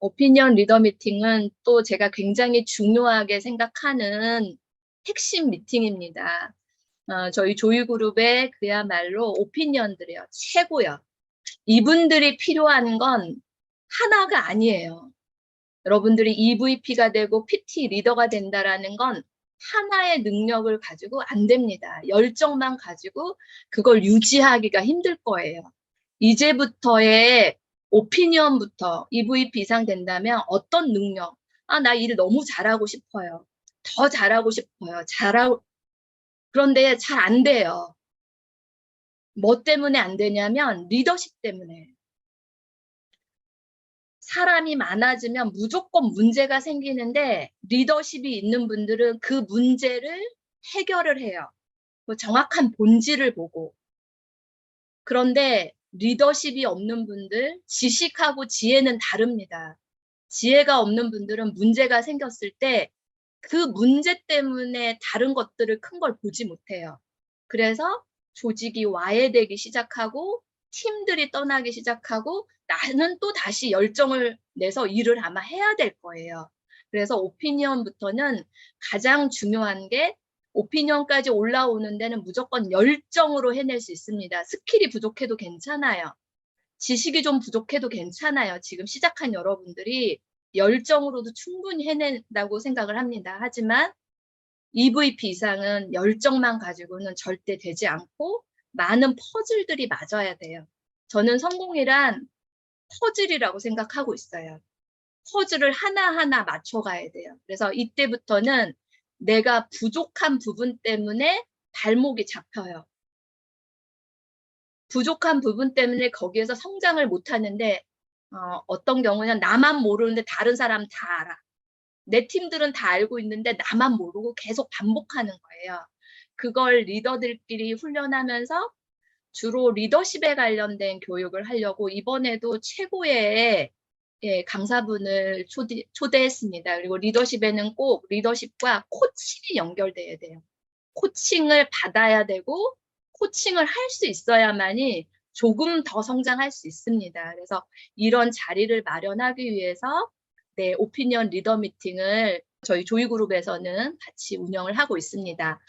오피니언 리더 미팅은 또 제가 굉장히 중요하게 생각하는 핵심 미팅입니다. 어, 저희 조이그룹의 그야말로 오피니언들이요. 최고요. 이분들이 필요한 건 하나가 아니에요. 여러분들이 EVP가 되고 PT 리더가 된다라는 건 하나의 능력을 가지고 안 됩니다. 열정만 가지고 그걸 유지하기가 힘들 거예요. 이제부터의 오피니언부터 EVP 이상 된다면 어떤 능력? 아, 나일 너무 잘하고 싶어요. 더 잘하고 싶어요. 잘하고, 그런데 잘 안 돼요. 뭐 때문에 안 되냐면 리더십 때문에. 사람이 많아지면 무조건 문제가 생기는데 리더십이 있는 분들은 그 문제를 해결을 해요. 그 정확한 본질을 보고. 그런데 리더십이 없는 분들, 지식하고 지혜는 다릅니다. 지혜가 없는 분들은 문제가 생겼을 때 그 문제 때문에 다른 것들을 큰 걸 보지 못해요. 그래서 조직이 와해되기 시작하고 팀들이 떠나기 시작하고 나는 또 다시 열정을 내서 일을 아마 해야 될 거예요. 그래서 오피니언부터는 가장 중요한 게 오피니언까지 올라오는 데는 무조건 열정으로 해낼 수 있습니다. 스킬이 부족해도 괜찮아요. 지식이 좀 부족해도 괜찮아요. 지금 시작한 여러분들이 열정으로도 충분히 해낸다고 생각을 합니다. 하지만 EVP 이상은 열정만 가지고는 절대 되지 않고 많은 퍼즐들이 맞아야 돼요. 저는 성공이란 퍼즐이라고 생각하고 있어요. 퍼즐을 하나하나 맞춰가야 돼요. 그래서 이때부터는 내가 부족한 부분 때문에 발목이 잡혀요. 부족한 부분 때문에 거기에서 성장을 못 하는데 어, 어떤 경우는 나만 모르는데 다른 사람 다 알아. 내 팀들은 다 알고 있는데 나만 모르고 계속 반복하는 거예요. 그걸 리더들끼리 훈련하면서 주로 리더십에 관련된 교육을 하려고 이번에도 최고의 예, 강사분을 초대, 초대했습니다. 그리고 리더십에는 꼭 리더십과 코칭이 연결돼야 돼요. 코칭을 받아야 되고 코칭을 할 수 있어야만이 조금 더 성장할 수 있습니다. 그래서 이런 자리를 마련하기 위해서 네, 오피니언 리더 미팅을 저희 조이그룹에서는 같이 운영을 하고 있습니다.